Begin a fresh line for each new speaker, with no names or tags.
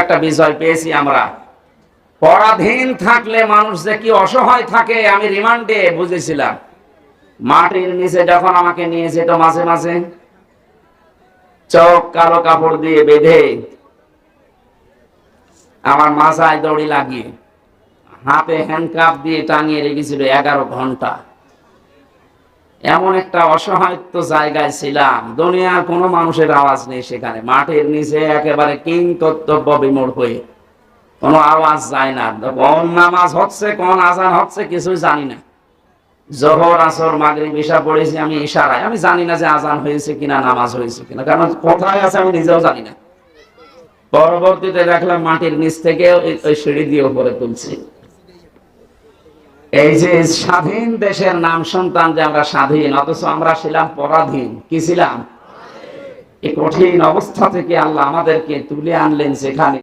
একটা বিজয় পেয়েছি আমরা। পরাধীন থাকলে মানুষ যে কি অসহায় থাকে, আমি রিমান্ডে বুঝেছিলাম। মাটির নিচে যখন আমাকে নিয়ে যেত মাঝে মাঝে, চোখ কালো কাপড় দিয়ে বেঁধে আমার মাথায় দড়ি লাগিয়ে হাতে হ্যান্ডকাপ দিয়ে টাঙিয়ে রেখেছিল এগারো ঘণ্টা। এমন একটা অসহায়ত্ব জায়গায় ছিলাম। দুনিয়ার কোনো মানুষের আওয়াজ নেই সেখানে। মাটির নিচে একেবারে কিং কর্তব্য বিমূঢ় হয়ে। কোনো আওয়াজ যায় না। কোন নামাজ হচ্ছে, কোন আজান হচ্ছে, কিছুই জানি না। জহর, আসর, মাগরিব, ঈশা পড়েছি আমি ইশারায়। আমি জানি না যে আজান হয়েছে কিনা, নামাজ হয়েছে কিনা। কারণ কোথায় আছে আমি নিজেও জানি না। পরবর্তীতে দেখলাম মাটির নিচ থেকে ওই সিঁড়ি দিয়ে উপরে তুলছি। এই যে স্বাধীন দেশের নাম সন্তান যে আমরা স্বাধীন, অথচ আমরা ছিলাম পরাধীন। কি ছিলাম? এই কঠিন অবস্থা থেকে আল্লাহ আমাদেরকে তুলে আনলেন সেখানে